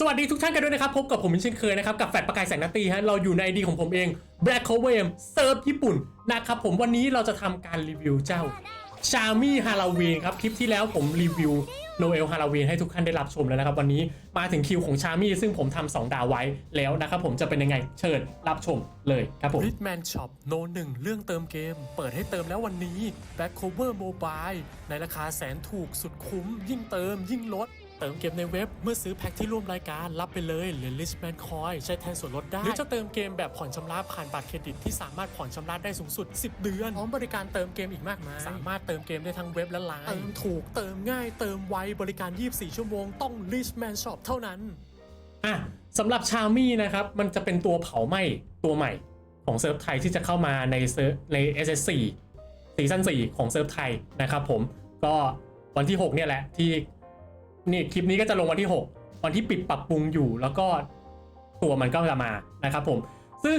สวัสดีทุกท่านกันด้วยนะครับ พบกับผมเช่นเคยนะครับ กับแฟดประกายแสงนาตีฮะเราอยู่ในไอดีของผมเอง Black c o v e r เซิร์ฟญี่ปุ่นนะครับผมวันนี้เราจะทำการรีวิวเจ้าชามี่ฮาโลวีนครับ คลิปที่แล้วผมรีวิวโนเอลฮาโลวีนให้ทุกท่านได้รับชมแล้วนะครับ วันนี้มาถึงคิวของชามี่ซึ่งผมทำสองดาวไว้แล้วนะครับผมจะเป็นยังไงเชิญรับชมเลยครับผม Ritman Shop โนหนึ่งเรื่องเติมเกม เปิดให้เติมแล้ววันนี้ Back Cover Mobile ในราคาแสนถูกสุดคุ้มยิ่งเติมยิ่งลด เติมเกมในเว็บ เมื่อซื้อแพ็คที่ร่วมรายการรับไปเลยหรือ Richman Coin ใช้แทนส่วนลดได้ หรือจะเติมเกมแบบผ่อนชำระผ่านบัตรเครดิตที่สามารถผ่อนชำระได้สูงสุด 10 เดือนพร้อมบริการเติมเกมอีกมากมาย สามารถเติมเกมได้ทั้งเว็บและไลน์เติมถูกเติมง่ายเติมไวบริการ 24 ชั่วโมงต้อง Richman Shop เท่านั้นอะสำหรับชามี่นะครับมันจะเป็นตัวเผาไหม้ตัวใหม่ของเซิร์ฟไทยที่จะเข้ามาในเซิร์ฟใน SS4 ซีซั่น4ของเซิร์ฟไทยนะครับผมก็วันที่ 6 เนี่ยแหละที่ นี่คลิปนี้ก็จะลงวันที่ 6 วันที่ปิดปรับปรุงอยู่ แล้วก็ตัวมันก็จะมานะครับผม ซึ่ง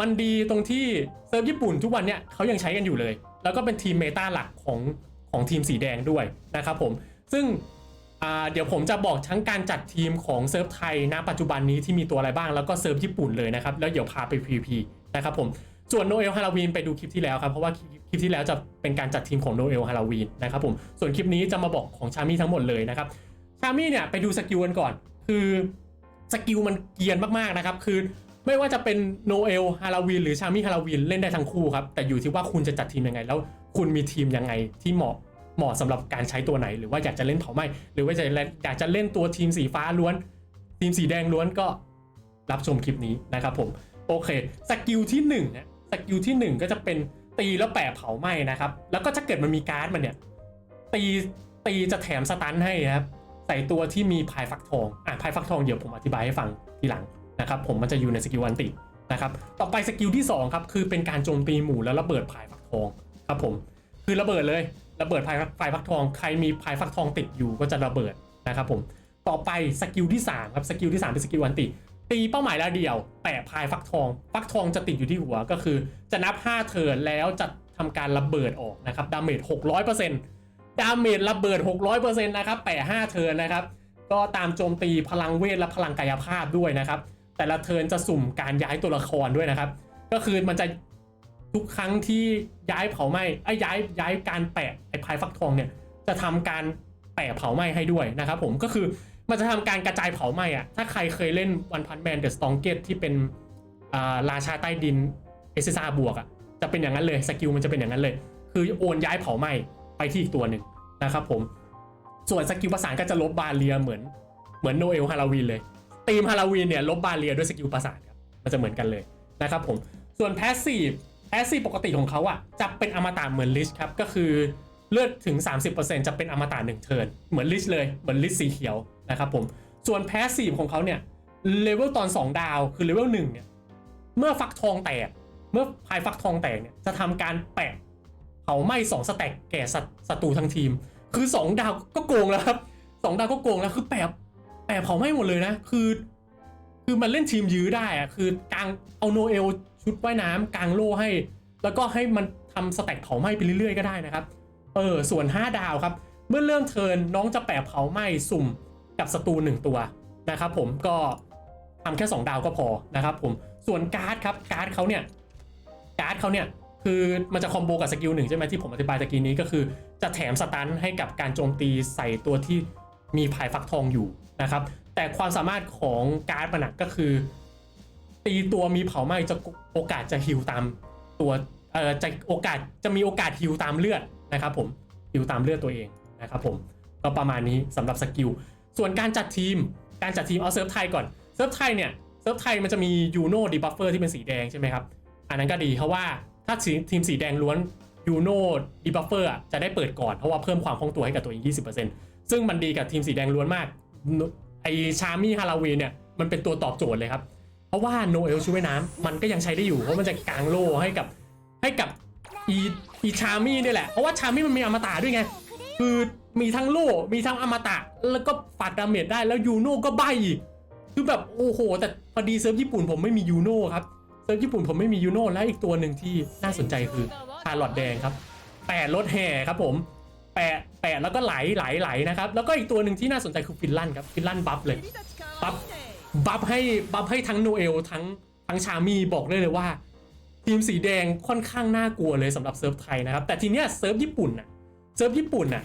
มันดีตรงที่เซิร์ฟญี่ปุ่นทุกวันเนี่ยเขายังใช้กันอยู่เลย แล้วก็เป็นทีมเมตาหลักของของทีมสีแดงด้วยนะครับผม ซึ่งเดี๋ยวผมจะบอกทั้งการจัดทีมของเซิร์ฟไทยณปัจจุบันนี้ที่มีตัวอะไรบ้างแล้วก็เซิร์ฟญี่ปุ่นเลยนะครับ แล้วเดี๋ยวพาไป PVP นะครับผมส่วนโนเอลฮาโลวีนไปดูคลิปที่แล้วครับ เพราะว่าคลิปที่แล้วจะเป็นการจัดทีมของโนเอลฮาโลวีนนะครับผมส่วนคลิปนี้จะมาบอกของชามี่ทั้งหมดเลยนะครับามี่เนี่ยไปดูสกิลกันก่อน คือสกิลมันเกียนมากๆนะครับ คือไม่ว่าจะเป็นโนเอลฮาโลวีนหรือชามี่ฮาโลวีนเล่นได้ทั้งคู่ครับ แต่อยู่ที่ว่าคุณจะจัดทีมยังไง แล้วคุณมีทีมยังไงที่เหมาะเหมาะสำหรับการใช้ตัวไหน หรือว่าอยากจะเล่นเผาไหมหรือว่าจะอยากจะเล่นตัวทีมสีฟ้าล้วน ทีมสีแดงล้วนก็รับชมคลิปนี้นะครับผมโอเคสกิลที่1นึ่งนะสกิลที่ 1 ก็จะเป็นตีแล้วแปะเผาไหมนะครับ แล้วก็ถ้าเกิดมันมีการ์ดมันเนี่ยตีตีจะแถมสตันให้ครับ ใส่ตัวที่มีพายฟักทองอะพายฟักทองเดี๋ยวผมอธิบายให้ฟังทีหลังนะครับผมมันจะอยู่ในสกิลวันตินะครับต่อไปสกิลที่สองครับคือเป็นการโจมตีหมู่แล้วระเบิดพายฟักทองครับผมคือระเบิดเลยระเบิดพายไฟฟักทองใครมีพายฟักทองติดอยู่ก็จะระเบิดนะครับผมต่อไปสกิลที่3ครับสกิลที่3เป็นสกิลวันติ ตีเป้าหมายแล้วเดียวแปะพายฟักทอง ฟักทองจะติดอยู่ที่หัวก็คือ จะนับ 5 เทิร์นแล้วจะทำการระเบิดออกนะครับดาเมจ600% ดาเมจระเบิด 600%นะครับแปะ5เทิร์นนะครับ ก็ตามโจมตีพลังเวทและพลังกายภาพด้วยนะครับ แต่ละเทิร์นจะสุ่มการย้ายตัวละครด้วยนะครับ ก็คือมันจะทุกครั้งที่ย้ายเผาไหม้ไอ้ย้ายย้ายการแปะไอ้พายฟักทองเนี่ยจะทำการแปะเผาไหม้ให้ด้วยนะครับผมก็คือมันจะทำการกระจายเผาไหม้อะถ้าใครเคยเล่นวันพันแมนเดอะสตองเกตที่เป็นราชาใต้ดินเอสซาบวกอะจะเป็นอย่างนั้นเลยสกิลมันจะเป็นอย่างนั้นเลย คือโอนย้ายเผาไหม้ ไปที่อีกตัวหนึ่งนะครับผม ส่วนสกิลประสานก็จะลบบาเรียเหมือนเหมือนโนเอลฮาโลวีนเลยทีมฮาโลวีนเนี่ยลบบาเรียด้วยสกิลประสานครับมันจะเหมือนกันเลยนะครับผมส่วนแพสซีฟแอสซีฟปกติของเขาอะจะเป็นอมตะเหมือนลิชครับก็คือเลือดถึง 30%จะเป็นอมตะหนึ่งเทิร์นเหมือนลิชเลยเหมือนลิชสีเขียวนะครับผมส่วนแพสซีฟของเขาเนี่ยเลเวลตอน 2 ดาวคือเลเวล1เนี่ยเมื่อฟักทองแตกเมื่อพายฟักทองแตกเนี่ยจะทำการแปะ เผาไหม้2สแต็กแก่ศัศัตรูทั้งทีม คือ2ดาวก็โกงแล้วครับ2ดาวก็โกงแล้วคือแปะแปะเผาไหม้หมดเลยนะ คือ คือมันเล่นทีมยื้อได้อะคือกางเอาโนเอลชุดว่ายน้ำกางโล่ให้ แล้วก็ให้มันทำสแต็กเผาไหม้ไปเรื่อยๆก็ได้นะครับ เออส่วน 5 ดาวครับ เมื่อเริ่มเทินน้องจะแปะเผาไหม้สุ่มกับศัตรูหนึ่งตัวนะครับผมก็ทำแค่ 2 ดาวก็พอนะครับผมส่วนการ์ดครับการ์ดเขาเนี่ยการ์ดเขาเนี่ย คือมันจะคอมโบกับสกิลหนึ่งใช่ไหมที่ผมอธิบายตะกี้นี้ก็คือ จะแถมสตันให้กับการโจมตีใส่ตัวที่มีพายฟักทองอยู่นะครับ แต่ความสามารถของการ์ดมันก็คือ ตีตัวมีเผาไหม้จะโอกาสจะฮิวตามตัวเอ่อจะโอกาสจะมีโอกาสฮิวตามเลือดนะครับ ผมฮิวตามเลือดตัวเองนะครับ ผมก็ประมาณนี้สำหรับสกิลส่วนการจัดทีมการจัดทีมเอาเซิร์ฟไทยก่อนเซิร์ฟไทยเนี่ยเซิร์ฟไทยมันจะมียูโน่ดีบัฟเฟอร์ที่เป็นสีแดงใช่ไหมครับอันนั้นก็ดีเพราะว่า ถ้าทีมสีแดงล้วนยูโน่ดีบัฟเฟอร์จะได้เปิดก่อน เพราะว่าเพิ่มความคล่องตัวให้กับตัวเอง 20%ซึ่งมันดีกับทีมสีแดงล้วนมาก ไอชามี่ฮาราวีเนี่ย มันเป็นตัวตอบโจทย์เลยครับ เพราะว่าโนเอลช่วยน้ำมันก็ยังใช้ได้อยู่ เพราะมันจะกางโล่ให้กับให้กับอีอีชามี่นี่แหละ เพราะว่าชามี่มันมีอมตะด้วยไง คือมีทั้งโล่ มีทั้งอมตะ แล้วก็ปัดดาเมจได้แล้วยูโน่ก็ใบอีก คือแบบโอ้โห แต่พอดีเซิร์ฟญี่ปุ่นผมไม่มียูโน่ครับ เซิร์ฟญี่ปุ่นผมไม่มียูโน่และอีกตัวหนึ่งที่น่าสนใจคือชาร์ลอตแดงครับแปะรถแห่ครับผมแปะแปะแล้วก็ไหลไหลไหลนะครับ แล้วก็อีกตัวหนึ่งที่น่าสนใจคือฟินแลนครับฟินแลนบัฟเลยบัฟบัฟให้บัฟให้ทั้งโนเอลทั้งทั้งชามีบอกเลยเลยว่า ทีมสีแดงค่อนข้างน่ากลัวเลยสำหรับเซิร์ฟไทยนะครับ แต่ทีเนี้ยเซิร์ฟญี่ปุ่นน่ะเซิร์ฟญี่ปุ่นน่ะ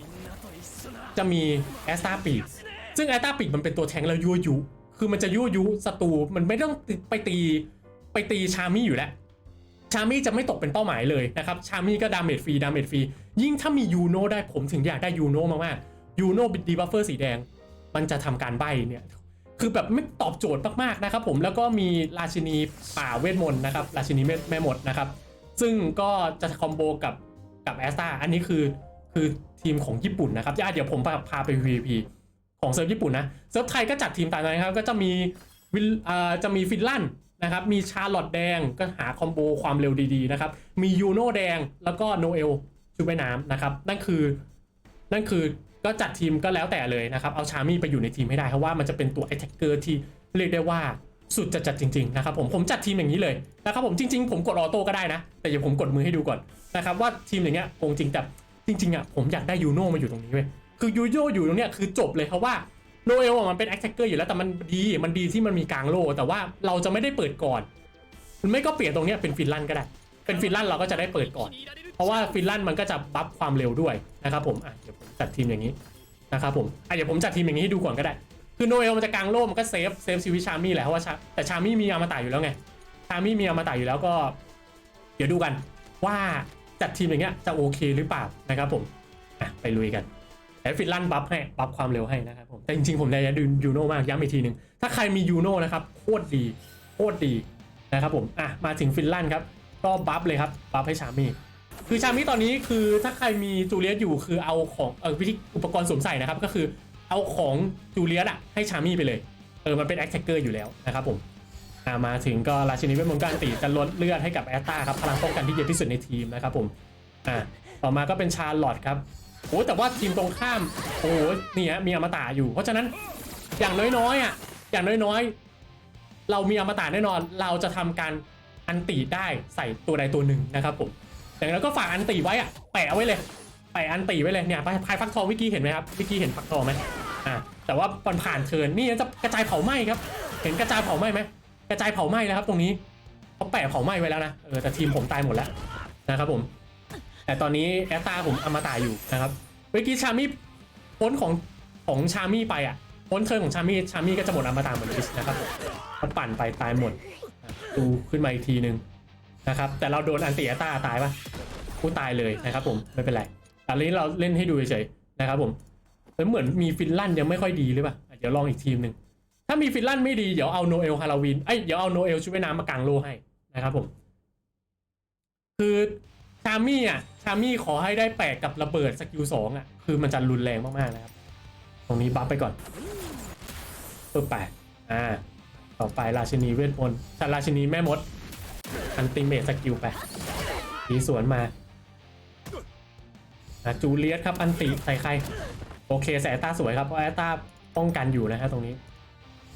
จะมีแอสตาปีกซึ่งแอสตาปีกมันเป็นตัวแทงแล้วยั่วยุคือมันจะยั่วยุศัตรูมันไม่ต้องไปตี ไปตีชามี่อยู่แล้วชามี่จะไม่ตกเป็นเป้าหมายเลยนะครับ ชามี่ก็ดาเมจฟรีดาเมจฟรียิ่งถ้ามียูโน่ได้ผมถึงอยากได้ยูโน่มากๆยูโน่ดีบัฟเฟอร์สีแดง มันจะทำการใบเนี่ยคือแบบไม่ตอบโจทย์มากๆนะครับผมแล้วก็มีราชินีป่าเวทมนต์นะครับราชินีแม่แม่มดนะครับ ซึ่งก็จะคอมโบกับกับแอสตาอันนี้คือคือทีมของญี่ปุ่นนะครับอะเดี๋ยวผมพาพาไป VP ของเซิร์ฟญี่ปุ่นนะเซิร์ฟไทยก็จัดทีมต่ามนั้นะครับ ก็จะมีวิลอ่าจะมีฟินแลนด์ นะครับมีชาร์ลอตแดงก็หาคอมโบความเร็วดีๆนะครับมียูโนแดงแล้วก็โนเอลชุดว่ายน้ำนะครับนั่นคือนั่นคือก็จัดทีมก็แล้วแต่เลยนะครับเอาชามี่ไปอยู่ในทีมให้ได้เพราะว่ามันจะเป็นตัว a t t a c k e r ที่เรียกได้ว่าสุดจัดจัดจริงๆนะครับผมผมจัดทีมอย่างนี้เลยนะครับผมจริงๆผมกดออโต้ก็ได้นะ แต่เดี๋ยวผมกดมือให้ดูก่อนนะครับว่าทีมอย่างเงี้ยคงจริงแต่จริงๆอะผมอยากได้ยูโน่มาอยู่ตรงนี้เว้ยคือยูโน่อยู่ตรงเนี้ยคือจบเลยเพราะว่า โนเอลมันเป็น a t t a c k e r อร์อยู่แล้วแต่มันดีมันดีที่มันมีกลางโล แต่ว่าเราจะไม่ได้เปิดก่อนมันไม่ก็เปลี่ยนตรงนี้เป็นฟินแลนด์ก็ได้ เป็นฟินแลนด์เราก็จะได้เปิดก่อน เพราะว่าฟินแลนด์มันก็จะบัฟความเร็วด้วยนะครับผมอะเดี๋ยวผมจัดทีมอย่างนี้นะครับผมอะเดี๋ยวผมจัดทีมอย่างนี้ให้ดูก่อนก็ได้ คือโนเอลมันจะกลางโล่มันก็เซฟเซฟชีวิตชามี่แหละเพราะว่าชาแต่ชามี่มีอมตะอยู่แล้วไงชามี่มีอมตะอยู่แล้วก็ เดี๋ยวดูกันว่าจัดทีมอย่างเงี้ยจะโอเคหรือเปล่านะครับผมอะไปลุยกัน แต่ฟินแลนบัฟให้บัฟความเร็วให้นะครับผมแต่จริงๆผมอยากดูยูโน่มากย้ำอีกทีหนึ่งถ้าใครมียูโน่นะครับโคตรดีโคตรดีนะครับผมอะมาถึงฟินแลนครับก็บัฟเลยครับบัฟให้ชามี่คือชามิตอนนี้คือถ้าใครมีจูเลียสอยู่คือเอาของเออวิธีอุปกรณ์สวมใส่นะครับก็คือเอาของจูเลียสอะให้ชามี่ไปเลยเออมันเป็นแอคแท็กเกอร์อยู่แล้วนะครับผมอ่ามาถึงก็ราชินีเวทมนต์การตีจะลดเลือดให้กับแอตตาครับพลังป้องกันที่เยอะที่สุดในทีมนะครับผมอ่าต่อมาก็เป็นชาร์ลอตครับ โอ้แต่ว่าทีมตรงข้ามโอ้โหนี่ฮะมีอมตะอยู่ เพราะฉะนั้นอย่างน้อยๆอะอย่างน้อยๆ เรามีอมตะแน่นอน เราจะทำการอันตีได้ใส่ตัวใดตัวหนึ่งนะครับผมแต่แล้วก็ฝากอันตีไว้อะแปะไว้เลยแปะอันตีไว้เลยเนี่ยพายฟักทองวิกกี้เห็นไหมครับวิกกี้เห็นฟักทองไหมอ่าแต่ว่ามันผ่านเทิร์นนี่จะกระจายเผาไหม้ครับ เห็นกระจายเผาไหม้ไหมกระจายเผาไหม้แล้วครับตรงนี้เขาแปะเผาไหม้ไว้แล้วนะเออแต่ทีมผมตายหมดแล้วนะครับผม แต่ตอนนี้แอตตาผมอมตะอยู่นะครับเมื่อกี้ชามี่พ้นของของชามี่ไปอะพ้นเทิร์นของชามี่ชามี่ก็จะหมดอมตะเหมือนดิสนะครับผมเขาปั่นไปตายหมดดูขึ้นมาอีกทีนึงนะครับแต่เราโดนอันติแอตตาตายปะกูตายเลยนะครับ ผมไม่เป็นไรแต่นี้เราเล่นให้ดูเฉยๆนะครับผมแล้วเหมือนมีฟินแลนด์ยังไม่ค่อยดีหรือเปล่าอะเดี๋ยวลองอีกทีมหนึ่งถ้ามีฟินแลนด์ไม่ดีเดี๋ยวเอาโนเอลฮาโลวีนเอ้ยเดี๋ยวเอาโนเอลชุดว่ายน้ำมากางโลให้นะครับผม คือชามี่อะ ชามี่ขอให้ได้แปลกกับระเบิดสกิลสองอะ คือมันจะรุนแรงมากๆนะครับ ตรงนี้บัฟไปก่อนเพิ่มแปดอ่า ต่อไปราชินีเวทมนต์ชาราชินีแม่มด อันติเมตสกิลไปทีสวนมาอะจูเลียสครับ อันติใส่ใคร โอเคใส่แอตตาสวยครับ เพราะแอตตาป้องกันอยู่นะฮะตรงนี้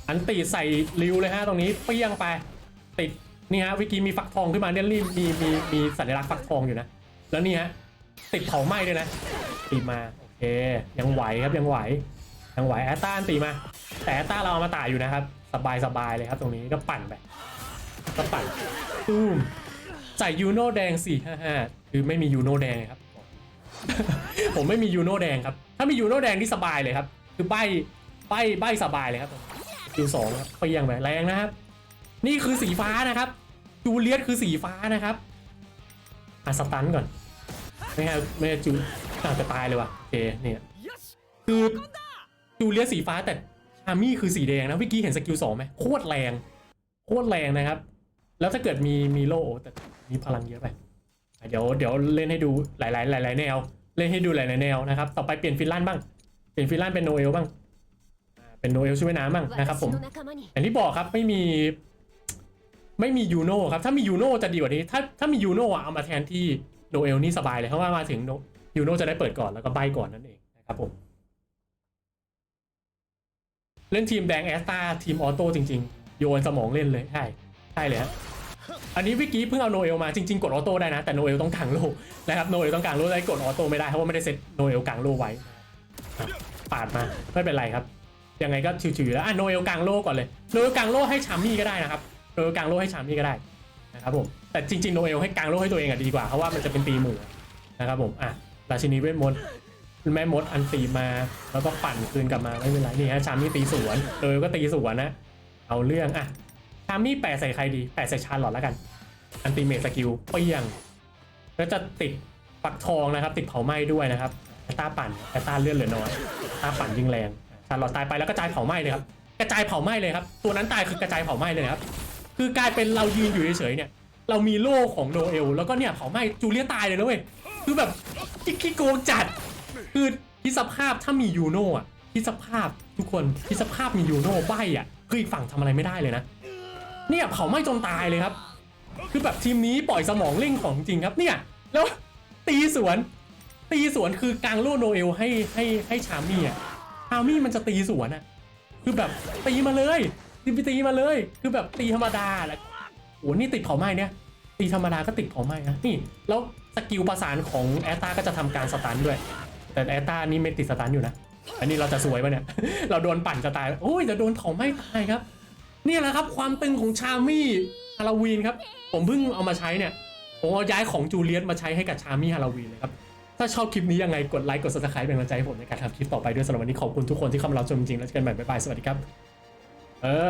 อันติใส่ริวเลยฮะตรงนี้เปี้ยงไป ติดนี่ฮะวิกี้มีฟักทองขึ้นมาเนี่ยรีบมีมีมีสัญลักษณ์ฟักทองอยู่นะ แล้วนี่ฮะติดเผาไหม้ด้วยนะตีมาโอเคยังไหวครับยังไหวยังไหวแอตตานติมา แต่แอตตาเราเอามาตายอยู่นะครับ สบายสบายเลยครับตรงนี้ก็ปั่นไปก็ปั่นตูมใส่ยูโนแดงสี่ห้าห้าคือไม่มียูโนแดงครับ ผมไม่มียูโนแดงครับ ถ้ามียูโนแดงที่สบายเลยครับ คือใบใบใบสบายเลยครับคิวสองครับเปรี้ยงไปแรงนะครับ นี่คือสีฟ้านะครับจูเลียสคือสีฟ้านะครับอะสตันก่อน ไม่ใช่ไม่ใช่จูอาจจะตายเลยว่ะโอเคเนี่ยคือจูเลียสีฟ้าแต่อามี่คือสีแดงนะวิกกี้เห็นสกิลสองไหมโคตรแรงโคตรแรงนะครับ แล้วถ้าเกิดมีมีโลแต่มีพลังเยอะไปเดี๋ยวเดี๋ยวเล่นให้ดูหลายหลายหลายแนว เล่นให้ดูหลายหลายแนวนะครับ ต่อไปเปลี่ยนฟินลันบ้าง เปลี่ยนฟินลันเป็นโนเอลบ้าง เป็นโนเอลช่วยน้ำบ้างนะครับผมอย่างที่บอกครับไม่มีไม่มียูโน่ครับ ถ้ามียูโน่จะดีกว่านี้ ถ้าถ้ามียูโน่เอามาแทนที่ โนเอลนี่สบายเลยเพราะว่ามาถึงยูโน่จะได้เปิดก่อนแล้วก็ใบก่อนนั่นเองนะครับผมเล่นทีมแดงแอสตาทีมออโต้จริง ๆ โยนสมองเล่นเลยใช่ใช่เลยฮะอันนี้วิกี้เพิ่งเอาโนเอลมาจริง ๆ กดออโต้ได้นะ แต่โนเอลต้องกางโลนะครับโนเอลต้องกางโลได้กดออโต้ไม่ได้เพราะว่าไม่ได้เซตโนเอลกางโลไว้ปาดมาไม่เป็นไรครับยังไงก็ชิวๆแล้วอะโนเอลกลางโลก่อนเลยโนเอลกลางโลให้ชามี่ก็ได้นะครับโนเอลกลางโลให้ชามี่ก็ได้ นะครับผมแต่จริงๆโนเอลให้กลางโลกให้ตัวเองอะดีกว่าเพราะว่ามันจะเป็นตีหมู่นะครับผมอะราชินีเวทมนต์แม่มดอันตีมาแล้วก็ปั่นคืนกลับมาไม่เป็นไรนี่ฮะชามี่ตีสวนโนเอลก็ตีสวนนะเอาเรื่องอะชามี่แปะใส่ใครดีแปะใส่ชาร์ลอตแล้วกัน อันติเมทสกิลเปี้ยงแล้วจะติดปักทองนะครับ ติดเผาไหม้ด้วยนะครับแอตตาปั่นแอตตาเลื่อนเหลือน้อยแอตาปั่นยิงแรงชาร์ลอตตายไปแล้วกระจายเผาไหม้เลยครับกระจายเผาไหม้เลยครับตัวนั้นตายคือกระจายเผาไหม้เลยครับ คือกลายเป็นเรายืนอยู่เฉยๆเนี่ย เรามีโล่ของโนเอลแล้วก็เนี่ยเผาไหม้จูเลียตายเลยนะเว้ยคือแบบขี้โกงจัด คือคิดสภาพถ้ามียูโน่อะคิดสภาพทุกคนคิดสภาพมียูโน่ใบอะคืออีกฝั่งทำอะไรไม่ได้เลยนะเนี่ยเผาไหม้จนตายเลยครับ คือแบบทีมนี้ปล่อยสมองเล่งของจริงครับเนี่ยแล้วตีสวน ตีสวนคือกลางโล่โนเอลให้ให้ให้ชามี่อะชามี่มันจะตีสวนอะคือแบบตีมาเลย ตีไปตีมาเลย คือแบบตีธรรมดาแหละโอ้นี่ติดเผาไหม้เนี่ย ตีธรรมดาก็ติดเผาไหม้นะนี่แล้วสกิลประสานของแอตตาก็จะทำการสตันด้วย แต่แอตตานี่ไม่ติดสตันอยู่นะ อันนี้เราจะสวยปะเนี่ย เราโดนปั่นจะตายโอ้ยจะโดนเผาไหม้ตายครับ นี่แหละครับความตึงของชามี่ฮาโลวีนครับ ผมเพิ่งเอามาใช้เนี่ย ผมเอาย้ายของจูเลียสมาใช้ให้กับชามี่ฮาโลวีนเลยครับถ้าชอบคลิปนี้ยังไงกดไลค์กด subscribe เป็นกำลังใจให้ผมในการทำคลิปต่อไปด้วยสำหรับวันนี้ขอบคุณทุกคนที่เข้ามารับชมจริงๆแล้วเจอกันใหม่บ๊ายบายสวัสดีครับ เออ